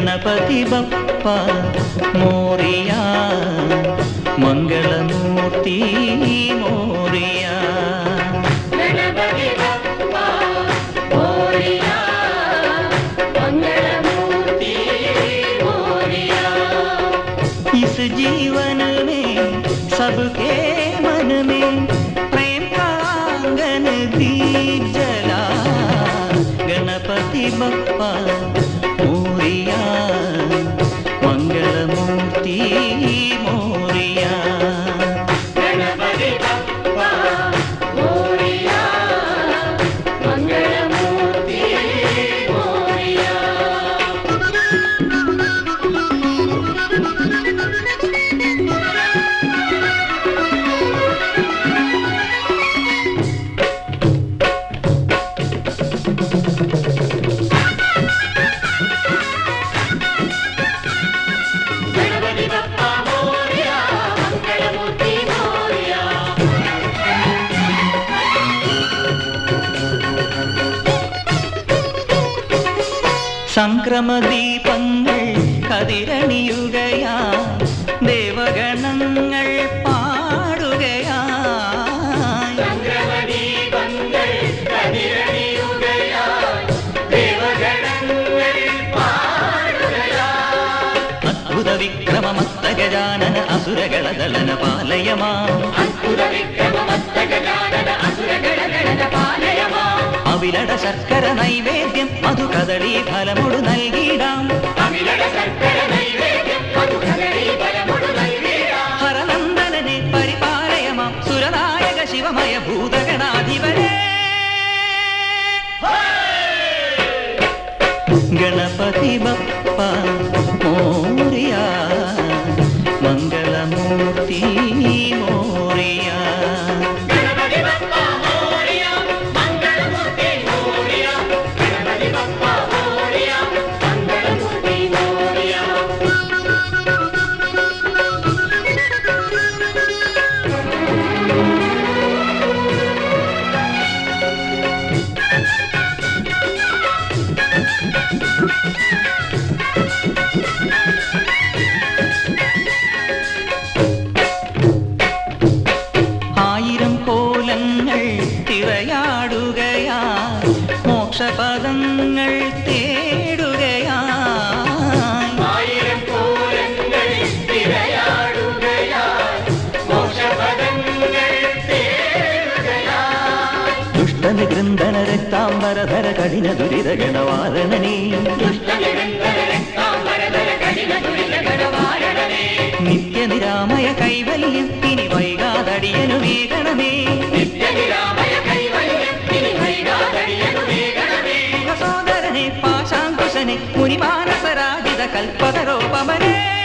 ಗಣಪತಿ ಬಪ್ಪ ಮೋರಿಯ ಮಂಗಳಮೂರ್ತಿ ಮೋರಿಯ इस जीवन में सबके मन में प्रेम का आंगन दीप जला गणपति बप्पा சுவையா மங்களமூர்த்தி மோ സംക്രമദീപങ്ങൾ കതിരണിയുകയാ. ദേവഗണങ്ങൾ പാടുകയാ. അദ്ഭുത വിക്രമമസ്തഗജാനന അസുരഗണദലന പാലയമാ അത്ഭുത പാലയമാ. അവിലട ശർക്കര നൈവേദ്യം മധു കദളി ഫലമൊടു നൽകിടാം ഹരനന്ദനെ പരിപാലയമാം സുരനായക ശിവമയ ഭൂതഗണാധിപനെ ഗണപതി ബപ്പ മോറിയ മംഗളമൂർത്തി മോറിയ ദുഷ്ടനികൃന്ദന രക്താംബരധര കഠിന ദുരിത ഗണവാരണനേ. നിത്യനിരാമയ കൈവല്യം ഇനി വൈകാതടിയനു വേഗണമേ. സോദരനെ പാശാങ്കുശനെ മുനിമാനസരാജിത കൽപ്പതരോപമനേ.